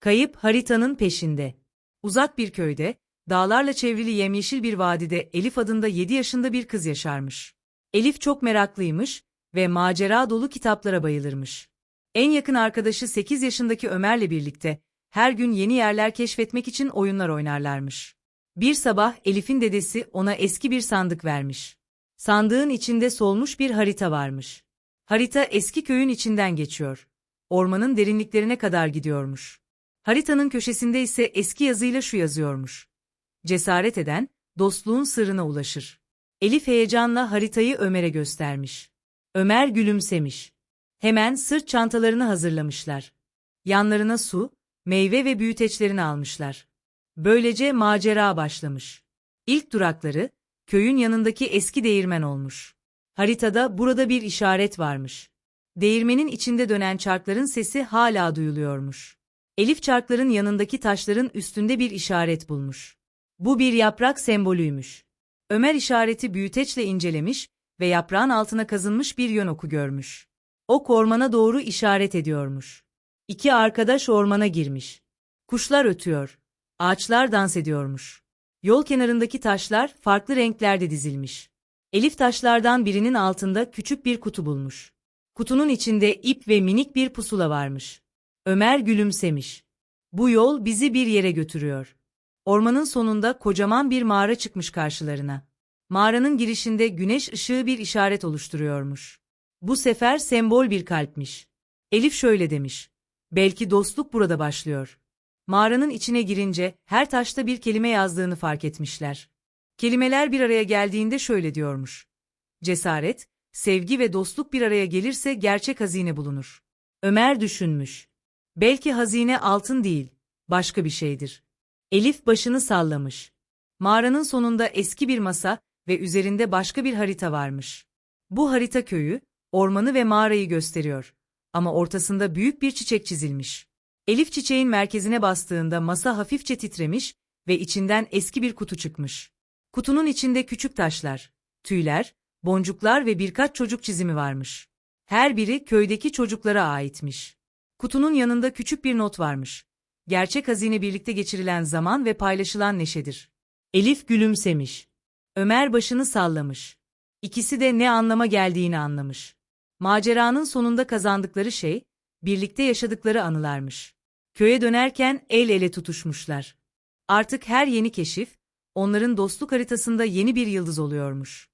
Kayıp haritanın peşinde. Uzak bir köyde, dağlarla çevrili yemyeşil bir vadide Elif adında 7 yaşında bir kız yaşarmış. Elif çok meraklıymış ve macera dolu kitaplara bayılırmış. En yakın arkadaşı 8 yaşındaki Ömer'le birlikte her gün yeni yerler keşfetmek için oyunlar oynarlarmış. Bir sabah Elif'in dedesi ona eski bir sandık vermiş. Sandığın içinde solmuş bir harita varmış. Harita eski köyün içinden geçiyor. Ormanın derinliklerine kadar gidiyormuş. Haritanın köşesinde ise eski yazıyla şu yazıyormuş. Cesaret eden, dostluğun sırrına ulaşır. Elif heyecanla haritayı Ömer'e göstermiş. Ömer gülümsemiş. Hemen sırt çantalarını hazırlamışlar. Yanlarına su, meyve ve büyüteçlerini almışlar. Böylece macera başlamış. İlk durakları, köyün yanındaki eski değirmen olmuş. Haritada burada bir işaret varmış. Değirmenin içinde dönen çarkların sesi hala duyuluyormuş. Elif çarkların yanındaki taşların üstünde bir işaret bulmuş. Bu bir yaprak sembolüymüş. Ömer işareti büyüteçle incelemiş ve yaprağın altına kazınmış bir yön oku görmüş. Ok ormana doğru işaret ediyormuş. İki arkadaş ormana girmiş. Kuşlar ötüyor. Ağaçlar dans ediyormuş. Yol kenarındaki taşlar farklı renklerde dizilmiş. Elif taşlardan birinin altında küçük bir kutu bulmuş. Kutunun içinde ip ve minik bir pusula varmış. Ömer gülümsemiş. Bu yol bizi bir yere götürüyor. Ormanın sonunda kocaman bir mağara çıkmış karşılarına. Mağaranın girişinde güneş ışığı bir işaret oluşturuyormuş. Bu sefer sembol bir kalpmiş. Elif şöyle demiş. Belki dostluk burada başlıyor. Mağaranın içine girince her taşta bir kelime yazdığını fark etmişler. Kelimeler bir araya geldiğinde şöyle diyormuş. Cesaret, sevgi ve dostluk bir araya gelirse gerçek hazine bulunur. Ömer düşünmüş. Belki hazine altın değil, başka bir şeydir. Elif başını sallamış. Mağaranın sonunda eski bir masa ve üzerinde başka bir harita varmış. Bu harita köyü, ormanı ve mağarayı gösteriyor. Ama ortasında büyük bir çiçek çizilmiş. Elif çiçeğin merkezine bastığında masa hafifçe titremiş ve içinden eski bir kutu çıkmış. Kutunun içinde küçük taşlar, tüyler, boncuklar ve birkaç çocuk çizimi varmış. Her biri köydeki çocuklara aitmiş. Kutunun yanında küçük bir not varmış. Gerçek hazine birlikte geçirilen zaman ve paylaşılan neşedir. Elif gülümsemiş. Ömer başını sallamış. İkisi de ne anlama geldiğini anlamış. Maceranın sonunda kazandıkları şey, birlikte yaşadıkları anılarmış. Köye dönerken el ele tutuşmuşlar. Artık her yeni keşif, onların dostluk haritasında yeni bir yıldız oluyormuş.